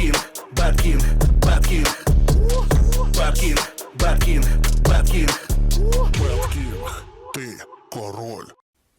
King, Bad King, Bad King, Bad King, Bad King, Bad King. Беткінг, ти король.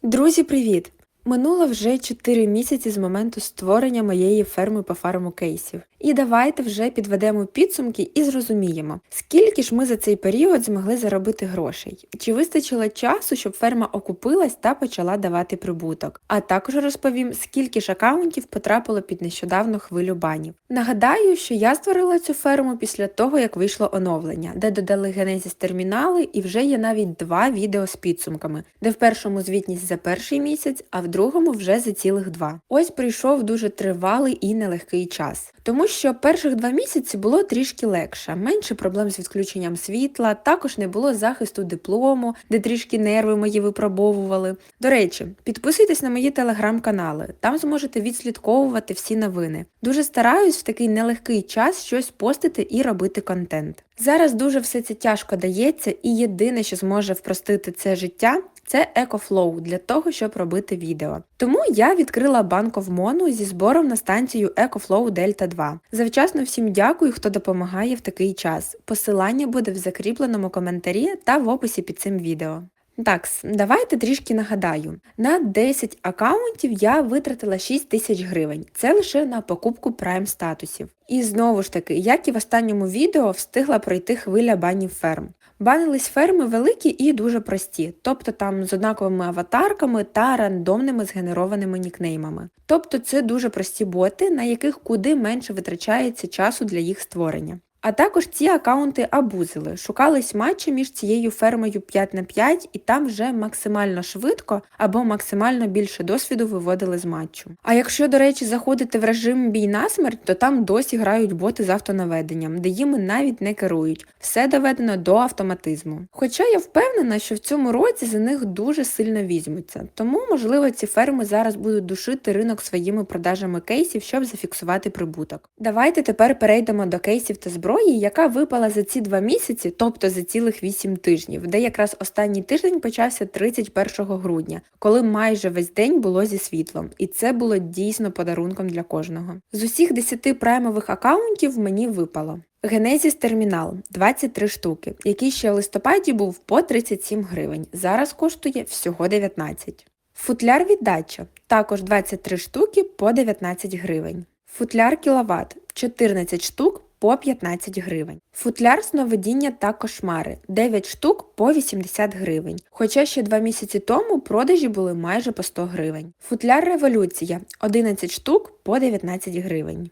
Друзі, привіт! Минуло вже 4 місяці з моменту створення моєї ферми по фарму кейсів. І давайте вже підведемо підсумки і зрозуміємо, скільки ж ми за цей період змогли заробити грошей, чи вистачило часу, щоб ферма окупилась та почала давати прибуток. А також розповім, скільки ж акаунтів потрапило під нещодавну хвилю банів. Нагадаю, що я створила цю ферму після того, як вийшло оновлення, де додали Genesis термінали, і вже є навіть два відео з підсумками, де в першому звітність за перший місяць, а в другому вже за цілих два. Ось прийшов дуже тривалий і нелегкий час. Тому що перших два місяці було трішки легше, менше проблем з відключенням світла, також не було захисту диплому, де трішки нерви мої випробовували. До речі, підписуйтесь на мої телеграм-канали, там зможете відслідковувати всі новини. Дуже стараюсь в такий нелегкий час щось постити і робити контент. Зараз дуже все це тяжко дається, і єдине, що зможе впростити це життя, це EcoFlow для того, щоб робити відео. Тому я відкрила банку в Мону зі збором на станцію EcoFlow Delta 2. Завчасно всім дякую, хто допомагає в такий час. Посилання буде в закріпленому коментарі та в описі під цим відео. Так, давайте трішки нагадаю. На 10 аккаунтів я витратила 6 тисяч гривень. Це лише на покупку прайм статусів. І знову ж таки, як і в останньому відео, встигла пройти хвиля банів ферм. Банились ферми великі і дуже прості, тобто там з однаковими аватарками та рандомними згенерованими нікнеймами. Тобто це дуже прості боти, на яких куди менше витрачається часу для їх створення. А також ці акаунти абузили, шукались матчі між цією фермою 5 на 5 і там вже максимально швидко або максимально більше досвіду виводили з матчу. А якщо, до речі, заходити в режим бій на смерть, то там досі грають боти з автонаведенням, де їми навіть не керують. Все доведено до автоматизму. Хоча я впевнена, що в цьому році за них дуже сильно візьмуться, тому, можливо, ці ферми зараз будуть душити ринок своїми продажами кейсів, щоб зафіксувати прибуток. Давайте тепер перейдемо до кейсів та зброї зброї, яка випала за ці два місяці, тобто за цілих 8 тижнів, де якраз останній тиждень почався 31 грудня, коли майже весь день було зі світлом, і це було дійсно подарунком для кожного. З усіх 10 праймових акаунтів мені випало. Genesis термінал 23 штуки, який ще в листопаді був по 37 гривень. Зараз коштує всього 19. Футляр віддача також 23 штуки по 19 гривень. Футляр кіловат 14 штук по 15 гривень. Футляр сновидіння та кошмари 9 штук по 80 гривень. Хоча ще 2 місяці тому продажі були майже по 100 гривень. Футляр революція 11 штук по 19 гривень.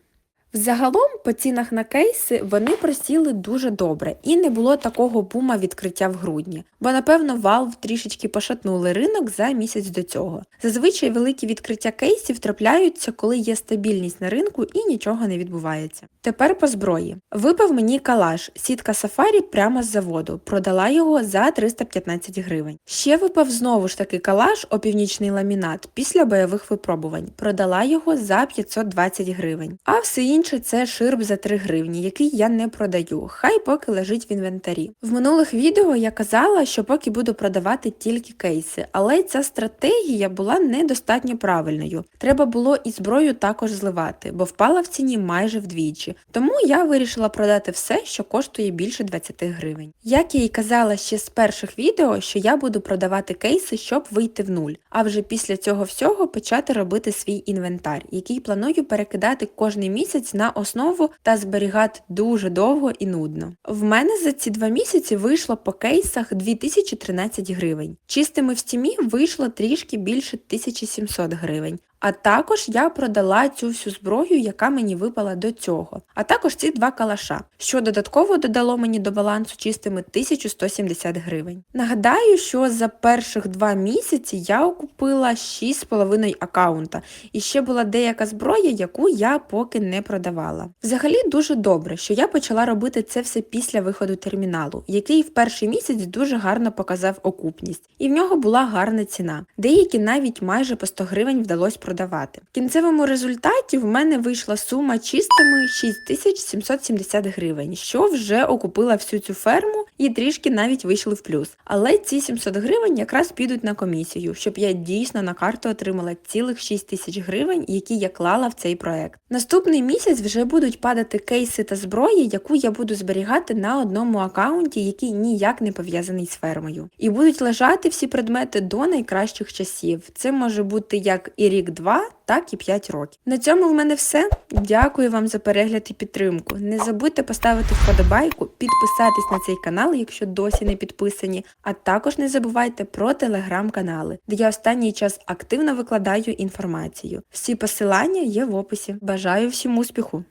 Взагалом, по цінах на кейси вони просіли дуже добре і не було такого бума відкриття в грудні, бо напевно Valve трішечки пошатнули ринок за місяць до цього. Зазвичай великі відкриття кейсів трапляються, коли є стабільність на ринку і нічого не відбувається. Тепер по зброї. Випав мені калаш, сітка сафарі прямо з заводу, продала його за 315 гривень. Ще випав знову ж таки калаш, опівнічний ламінат після бойових випробувань, продала його за 520 гривень. А все інше інше це ширб за 3 гривні, який я не продаю, хай поки лежить в інвентарі. В минулих відео я казала, що поки буду продавати тільки кейси, але ця стратегія була недостатньо правильною. Треба було і зброю також зливати, бо впала в ціні майже вдвічі. Тому я вирішила продати все, що коштує більше 20 гривень. Як я й казала ще з перших відео, що я буду продавати кейси, щоб вийти в нуль, а вже після цього всього почати робити свій інвентар, який планую перекидати кожний місяць на основу та зберігати дуже довго і нудно. В мене за ці два місяці вийшло по кейсах 2013 гривень. Чистими в стімі вийшло трішки більше 1700 гривень. А також я продала цю всю зброю, яка мені випала до цього. А також ці два калаша, що додатково додало мені до балансу чистими 1170 гривень. Нагадаю, що за перших два місяці я окупила 6,5 аккаунта, і ще була деяка зброя, яку я поки не продавала. Взагалі дуже добре, що я почала робити це все після виходу терміналу, який в перший місяць дуже гарно показав окупність, і в нього була гарна ціна. Деякі навіть майже по 100 гривень вдалося продати продавати. В кінцевому результаті в мене вийшла сума чистими 6770 гривень, що вже окупила всю цю ферму і трішки навіть вийшли в плюс. Але ці 700 гривень якраз підуть на комісію, щоб я дійсно на карту отримала цілих 6 тисяч гривень, які я клала в цей проект. Наступний місяць вже будуть падати кейси та зброї, яку я буду зберігати на одному аккаунті, який ніяк не пов'язаний з фермою. І будуть лежати всі предмети до найкращих часів. Це може бути як і рік-два, так і 5 років. На цьому в мене все. Дякую вам за перегляд і підтримку. Не забудьте поставити вподобайку, підписатись на цей канал, якщо досі не підписані, а також не забувайте про телеграм-канали, де я останній час активно викладаю інформацію. Всі посилання є в описі. Бажаю всім успіху!